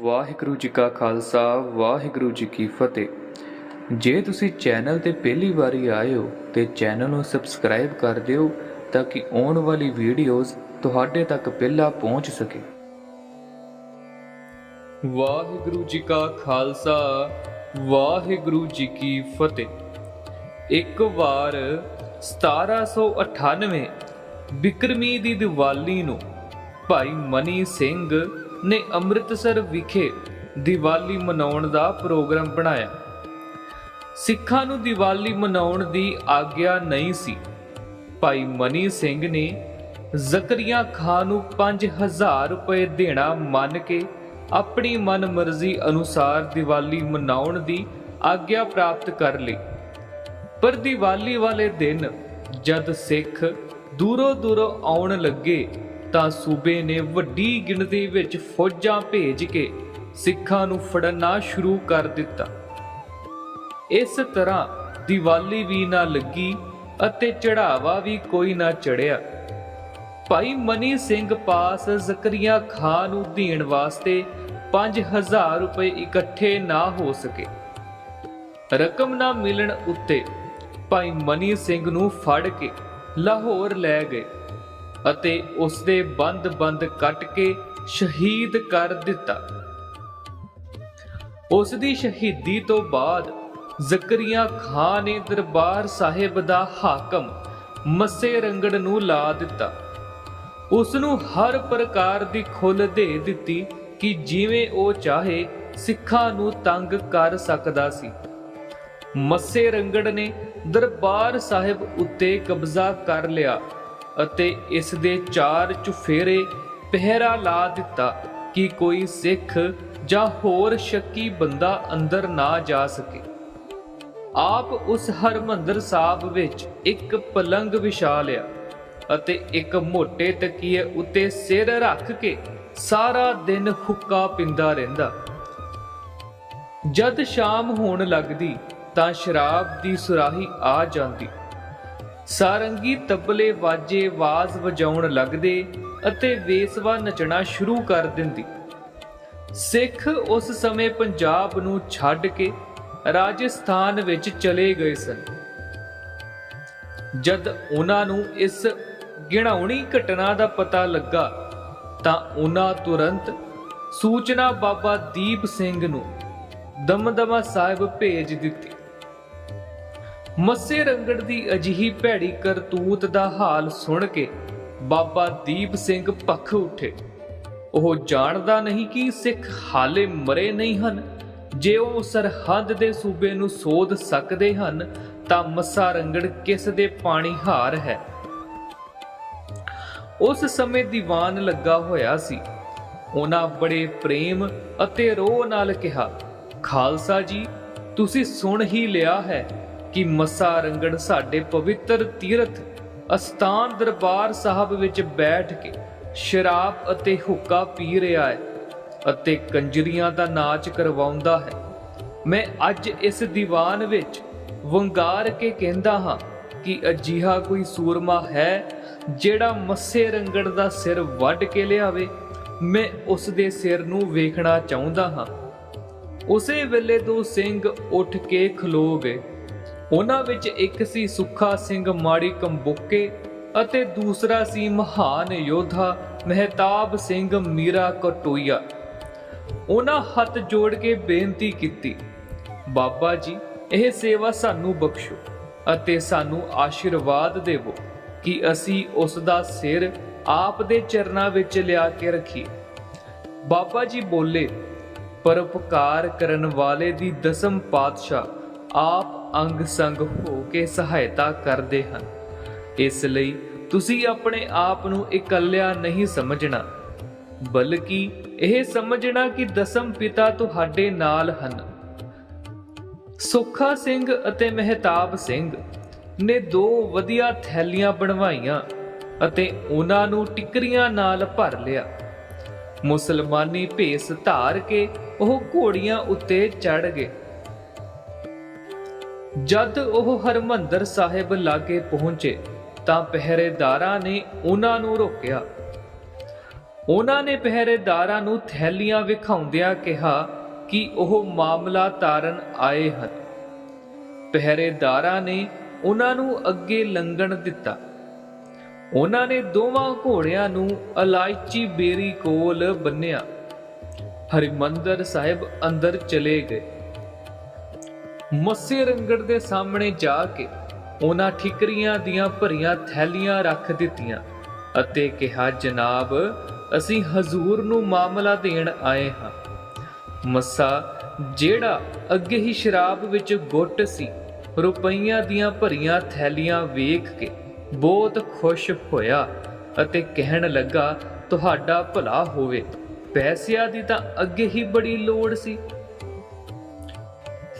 ਵਾਹਿਗੁਰੂ ਜੀ ਕਾ ਖਾਲਸਾ, ਵਾਹਿਗੁਰੂ ਜੀ ਕੀ ਫਤਿਹ। ਜੇ ਤੁਸੀਂ ਚੈਨਲ ਤੇ ਪਹਿਲੀ ਵਾਰੀ ਆਏ ਹੋ ਤੇ ਚੈਨਲ ਨੂੰ ਸਬਸਕ੍ਰਾਈਬ ਕਰ ਦਿਓ ਤਾਂ ਕਿ ਆਉਣ ਵਾਲੀ ਵੀਡੀਓਜ਼ ਤੁਹਾਡੇ ਤੱਕ ਪਹਿਲਾਂ ਪਹੁੰਚ ਸਕੇ। ਵਾਹਿਗੁਰੂ ਜੀ ਕਾ ਖਾਲਸਾ, ਵਾਹਿਗੁਰੂ ਜੀ ਕੀ ਫਤਿਹ। ਇੱਕ ਵਾਰ 1798 ਬਿਕਰਮੀ ਦੀ ਦੀਵਾਲੀ ਨੂੰ ਭਾਈ ਮਨੀ ਸਿੰਘ ਨੇ ਅੰਮ੍ਰਿਤਸਰ ਵਿਖੇ ਦੀਵਾਲੀ ਮਨਾਉਣ ਦਾ ਪ੍ਰੋਗਰਾਮ ਬਣਾਇਆ। ਸਿੱਖਾਂ ਨੂੰ ਦੀਵਾਲੀ ਮਨਾਉਣ ਦੀ ਆਗਿਆ ਨਹੀਂ ਸੀ। ਭਾਈ ਮਨੀ ਸਿੰਘ ਨੇ ਜ਼ਕਰੀਆ ਖਾਨ ਨੂੰ 5000 ਰੁਪਏ ਦੇਣਾ ਮੰਨ ਕੇ ਆਪਣੀ ਮਨਮਰਜ਼ੀ ਅਨੁਸਾਰ ਦੀਵਾਲੀ ਮਨਾਉਣ ਦੀ ਆਗਿਆ ਪ੍ਰਾਪਤ ਕਰ ਲਈ। ਪਰ ਦੀਵਾਲੀ ਵਾਲੇ ਦਿਨ ਜਦ ਸਿੱਖ ਦੂਰੋਂ ਦੂਰੋਂ ਆਉਣ ਲੱਗੇ ਤਾਂ ਸੂਬੇ ਨੇ ਵੱਡੀ ਗਿਣਤੀ ਵਿੱਚ ਫੌਜਾਂ ਭੇਜ ਕੇ ਸਿੱਖਾਂ ਨੂੰ ਫੜਨਾ ਸ਼ੁਰੂ ਕਰ ਦਿੱਤਾ। ਇਸ ਤਰ੍ਹਾਂ ਦੀਵਾਲੀ ਵੀ ਨਾ ਲੱਗੀ ਅਤੇ ਚੜਾਵਾ ਵੀ ਕੋਈ ਨਾ ਚੜਿਆ। ਭਾਈ ਮਨੀ ਸਿੰਘ ਪਾਸ ਜ਼ਕਰੀਆ ਖਾਨ ਨੂੰ ਦੇਣ ਵਾਸਤੇ 5000 ਰੁਪਏ ਇਕੱਠੇ ਨਾ ਹੋ ਸਕੇ। ਰਕਮ ਨਾ ਮਿਲਣ ਉੱਤੇ ਭਾਈ ਮਨੀ ਸਿੰਘ ਨੂੰ ਫੜ ਕੇ ਲਾਹੌਰ ਲੈ ਗਏ। ਅਤੇ ਉਸ ਦੇ ਬੰਦ-ਬੰਦ ਕੱਟ ਕੇ ਸ਼ਹੀਦ ਕਰ ਦਿੱਤਾ। ਉਸ ਦੀ ਸ਼ਹੀਦੀ ਤੋਂ ਬਾਅਦ ਜ਼ਕਰੀਆ ਖਾਨ ਨੇ ਦਰਬਾਰ ਸਾਹਿਬ ਦਾ ਹਾਕਮ ਮੱਸੇ ਰੰਗੜ ਨੂੰ ਲਾ ਦਿੱਤਾ। ਉਸ ਨੂੰ ਹਰ ਪ੍ਰਕਾਰ ਦੀ ਖੁੱਲ ਦੇ ਦਿੱਤੀ ਕਿ ਜਿਵੇਂ ਉਹ ਚਾਹੇ, ਸਿੱਖਾਂ ਨੂੰ ਤੰਗ ਕਰ ਸਕਦਾ ਸੀ। ਮੱਸੇ ਰੰਗੜ ਨੇ ਦਰਬਾਰ ਸਾਹਿਬ ਉੱਤੇ ਕਬਜ਼ਾ ਕਰ ਲਿਆ। ਅਤੇ ਇਸ ਦੇ ਚਾਰ ਚੁਫੇਰੇ ਪਹਿਰਾ ਲਾ ਦਿੱਤਾ ਕਿ ਕੋਈ ਸਿੱਖ ਜਾਂ ਹੋਰ ਸ਼ੱਕੀ ਬੰਦਾ ਅੰਦਰ ਨਾ ਜਾ ਸਕੇ। ਆਪ ਉਸ ਹਰਮੰਦਰ ਸਾਹਿਬ ਵਿੱਚ ਇੱਕ ਪਲੰਗ ਵਿਛਾ ਲਿਆ ਅਤੇ ਇੱਕ ਮੋٹے ਤਕੀਏ ਉੱਤੇ ਸਿਰ ਰੱਖ ਕੇ ਸਾਰਾ ਦਿਨ ਹੁੱਕਾ ਪਿੰਦਾ ਰਹਿੰਦਾ। ਜਦ ਸ਼ਾਮ ਹੋਣ ਲੱਗਦੀ ਤਾਂ ਸ਼ਰਾਬ ਦੀ ਸੁਰਾਹੀ ਆ ਜਾਂਦੀ। ਸਾਰੰਗੀ ਤਬਲੇ ਵਾਜੇ ਆਵਾਜ਼ ਵਜਾਉਣ ਲੱਗਦੇ ਅਤੇ ਵੇਸਵਾ ਨੱਚਣਾ ਸ਼ੁਰੂ ਕਰ ਦਿੰਦੀ। ਸਿੱਖ ਉਸ ਸਮੇਂ ਪੰਜਾਬ ਨੂੰ ਛੱਡ ਕੇ ਰਾਜਸਥਾਨ ਵਿੱਚ ਚਲੇ ਗਏ ਸਨ। ਜਦ ਉਹਨਾਂ ਨੂੰ ਇਸ ਗਿਣਾਉਣੀ ਘਟਨਾ ਦਾ ਪਤਾ ਲੱਗਾ, ਤਾਂ ਉਹਨਾਂ ਤੁਰੰਤ ਸੂਚਨਾ ਬਾਬਾ ਦੀਪ ਸਿੰਘ ਨੂੰ ਦਮਦਮਾ ਸਾਹਿਬ ਭੇਜ ਦਿੱਤੀ। ਮੱਸੇ ਰੰਗੜ ਦੀ ਅਜਿਹੀ ਭੈੜੀ ਕਰਤੂਤ ਦਾ ਹਾਲ ਸੁਣ ਕੇ ਬਾਬਾ ਦੀਪ ਸਿੰਘ ਭੱਖ ਉੱਠੇ। ਉਹ ਜਾਣਦਾ ਨਹੀਂ ਕਿ ਸਿੱਖ ਹਾਲੇ ਮਰੇ ਨਹੀਂ ਹਨ। ਜੇ ਉਹ ਸਰਹੱਦ ਦੇ ਸੂਬੇ ਨੂੰ ਸੋਧ ਸਕਦੇ ਹਨ, ਤਾਂ ਮੱਸਾ ਰੰਗੜ ਕਿਸ ਦੇ ਪਾਣੀ ਹਾਰ ਹੈ? ਉਸ ਸਮੇਂ ਦੀਵਾਨ ਲੱਗਾ ਹੋਇਆ ਸੀ। ਉਹਨਾਂ ਬੜੇ ਪ੍ਰੇਮ ਅਤੇ ਰੋਹ ਨਾਲ ਕਿਹਾ, ਖਾਲਸਾ ਜੀ, ਤੁਸੀਂ ਸੁਣ ਹੀ ਲਿਆ ਹੈ ਕਿ ਮੱਸਾ ਰੰਗੜ ਸਾਡੇ ਪਵਿੱਤਰ ਤੀਰਥ ਅਸਥਾਨ ਦਰਬਾਰ ਸਾਹਿਬ ਵਿੱਚ ਬੈਠ ਕੇ ਸ਼ਰਾਬ ਅਤੇ ਹੁੱਕਾ ਪੀ ਰਿਹਾ ਹੈ ਅਤੇ ਕੰਜਰੀਆਂ ਦਾ ਨਾਚ ਕਰਵਾਉਂਦਾ ਹੈ। ਮੈਂ ਅੱਜ ਇਸ ਦੀਵਾਨ ਵਿੱਚ ਵੰਗਾਰ ਕੇ ਕਹਿੰਦਾ ਹਾਂ ਕਿ ਅਜੀਹਾ ਕੋਈ ਸੂਰਮਾ ਹੈ ਜਿਹੜਾ ਮੱਸੇ ਰੰਗੜ ਦਾ ਸਿਰ ਵੱਢ ਕੇ ਲਿਆਵੇ। ਮੈਂ ਉਸ ਦੇ ਸਿਰ ਨੂੰ ਵੇਖਣਾ ਚਾਹੁੰਦਾ ਹਾਂ। ਉਸੇ ਵੇਲੇ ਤੋਂ ਸਿੰਘ ਉੱਠ ਕੇ ਖਲੋ ਗਏ। ਉਹਨਾਂ ਵਿੱਚ ਇੱਕ ਸੀ ਸੁੱਖਾ ਸਿੰਘ ਮਾੜੀ ਕੰਬੋਕੇ ਅਤੇ ਦੂਸਰਾ ਸੀ ਮਹਾਨ ਯੋਧਾ ਮਹਿਤਾਬ ਸਿੰਘ ਮੀਰਾ ਕਟੋਈਆ। ਉਹਨਾਂ ਹੱਥ ਜੋੜ ਕੇ ਬੇਨਤੀ ਕੀਤੀ, ਬਾਬਾ ਜੀ, ਇਹ ਸੇਵਾ ਸਾਨੂੰ ਬਖਸ਼ੋ ਅਤੇ ਸਾਨੂੰ ਆਸ਼ੀਰਵਾਦ ਦੇਵੋ ਕਿ ਅਸੀਂ ਉਸ ਦਾ ਸਿਰ ਆਪ ਦੇ ਚਰਨਾਂ ਵਿੱਚ ਲਿਆ ਕੇ ਰੱਖੀਏ। ਬਾਬਾ ਜੀ ਬੋਲੇ ਪਰਉਪਕਾਰ ਕਰਨ ਵਾਲੇ ਦੀ ਦਸਮ ਪਾਤਸ਼ਾਹ ਆਪ ਅੰਗ ਸੰਗ ਹੋ ਕੇ ਸਹਾਇਤਾ ਕਰਦੇ ਹਨ। ਇਸ ਲਈ ਤੁਸੀਂ ਆਪਣੇ ਆਪ ਨੂੰ ਇਕੱਲਿਆ ਨਹੀਂ ਸਮਝਣਾ, ਬਲਕਿ ਇਹ ਸਮਝਣਾ ਕਿ ਦਸਮ ਪਿਤਾ ਤੁਹਾਡੇ ਨਾਲ ਹਨ। ਸੁੱਖਾ ਸਿੰਘ ਅਤੇ ਮਹਿਤਾਬ ਸਿੰਘ ਨੇ ਦੋ ਵਧੀਆ ਥੈਲੀਆਂ ਬਣਵਾਈਆਂ ਅਤੇ ਉਹਨਾਂ ਨੂੰ ਟਿਕਰੀਆਂ ਨਾਲ ਭਰ ਲਿਆ। ਮੁਸਲਮਾਨੀ ਭੇਸ ਧਾਰ ਕੇ ਉਹ ਘੋੜੀਆਂ ਉੱਤੇ ਚੜ ਗਏ। ਜਦ ਉਹ ਹਰਮੰਦਰ ਸਾਹਿਬ ਲਾਗੇ ਪਹੁੰਚੇ ਤਾਂ ਪਹਿਰੇਦਾਰਾਂ ਨੇ ਉਹਨਾਂ ਨੂੰ ਰੋਕਿਆ। ਉਹਨਾਂ ਨੇ ਪਹਿਰੇਦਾਰਾਂ ਨੂੰ ਥੈਲੀਆਂ ਵਿਖਾਉਂਦਿਆਂ ਕਿਹਾ ਕਿ ਉਹ ਮਾਮਲਾ ਤਾਰਨ ਆਏ ਹਨ। ਪਹਿਰੇਦਾਰਾਂ ਨੇ ਉਹਨਾਂ ਨੂੰ ਅੱਗੇ ਲੰਘਣ ਦਿੱਤਾ। ਉਹਨਾਂ ਨੇ ਦੋਵਾਂ ਘੋੜਿਆਂ ਨੂੰ ਇਲਾਇਚੀ ਬੇਰੀ ਕੋਲ ਬੰਨਿਆ ਹਰਿਮੰਦਰ ਸਾਹਿਬ ਅੰਦਰ ਚਲੇ ਗਏ। ਮੱਸੇ ਰੰਗੜ ਦੇ ਸਾਹਮਣੇ ਜਾ ਕੇ ਉਹਨਾਂ ਠਿਕਰੀਆਂ ਦੀਆਂ ਭਰੀਆਂ ਥੈਲੀਆਂ ਰੱਖ ਦਿੱਤੀਆਂ ਅਤੇ ਕਿਹਾ, ਜਨਾਬ, ਅਸੀਂ ਹਜ਼ੂਰ ਨੂੰ ਮਾਮਲਾ ਦੇਣ ਆਏ ਹਾਂ। ਮੱਸਾ, ਜਿਹੜਾ ਅੱਗੇ ਹੀ ਸ਼ਰਾਬ ਵਿੱਚ ਗੁੱਟ ਸੀ, ਰੁਪਈਆਂ ਦੀਆਂ ਭਰੀਆਂ ਥੈਲੀਆਂ ਵੇਖ ਕੇ ਬਹੁਤ ਖੁਸ਼ ਹੋਇਆ ਅਤੇ ਕਹਿਣ ਲੱਗਾ, ਤੁਹਾਡਾ ਭਲਾ ਹੋਵੇ। ਪੈਸਿਆਂ ਦੀ ਤਾਂ ਅੱਗੇ ਹੀ ਬੜੀ ਲੋੜ ਸੀ।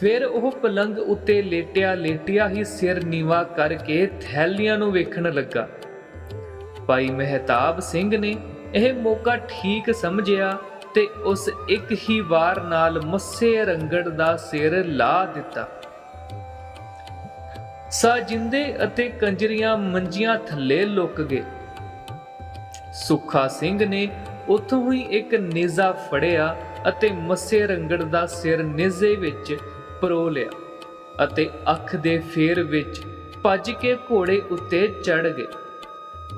ਫਿਰ ਉਹ ਪਲੰਗ ਉੱਤੇ ਲੇਟਿਆ ਲੇਟਿਆ ਹੀ ਸਿਰ ਨੀਵਾ ਕਰਕੇ ਥੈਲੀਆਂ ਨੂੰ ਵੇਖਣ ਲੱਗਾ। ਭਾਈ ਮਹਿਤਾਬ ਸਿੰਘ ਨੇ ਇਹ ਮੌਕਾ ਠੀਕ ਸਮਝਿਆ ਤੇ ਉਸ ਇੱਕ ਹੀ ਵਾਰ ਨਾਲ ਮੱਸੇ ਰੰਗੜ ਦਾ ਸਿਰ ਲਾ ਦਿੱਤਾ। ਸਾਜਿੰਦੇ ਅਤੇ ਕੰਜਰੀਆਂ ਮੰਜੀਆਂ ਥੱਲੇ ਲੁਕ ਗਏ। ਸੁੱਖਾ ਸਿੰਘ ਨੇ ਉੱਥੋਂ ਹੀ ਇੱਕ ਨੇਜ਼ਾ ਫੜਿਆ ਅਤੇ ਮੱਸੇ ਰੰਗੜ ਦਾ ਸਿਰ ਨੇਜ਼ੇ ਵਿੱਚ ਪਰੋ ਲਿਆ ਅਤੇ ਅੱਖ ਦੇ ਫੇਰ ਵਿੱਚ ਭੱਜ ਕੇ ਘੋੜੇ ਉੱਤੇ ਚੜ ਗਏ।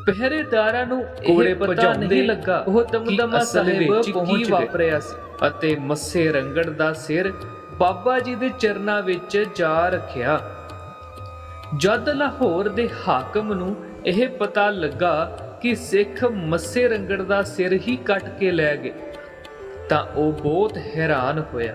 ਪਹਿਰੇਦਾਰਾਂ ਨੂੰ ਘੋੜੇ ਪਤਾ ਨਹੀਂ ਲੱਗਾ ਉਹ ਦਮਦਮਾ ਸਾਹਿਬ ਪਹੁੰਚ ਵਾਪਰਿਆ ਸੀ ਅਤੇ ਮੱਸੇ ਰੰਗੜ ਦਾ ਸਿਰ ਬਾਬਾ ਜੀ ਦੇ ਚਰਨਾਂ ਵਿੱਚ ਜਾ ਰੱਖਿਆ। ਜਦ ਲਾਹੌਰ ਦੇ ਹਾਕਮ ਨੂੰ ਇਹ ਪਤਾ ਲੱਗਾ ਕਿ ਸਿੱਖ ਮੱਸੇ ਰੰਗੜ ਦਾ ਸਿਰ ਹੀ ਕੱਟ ਕੇ ਲੈ ਗਏ ਤਾਂ ਉਹ ਬਹੁਤ ਹੈਰਾਨ ਹੋਇਆ।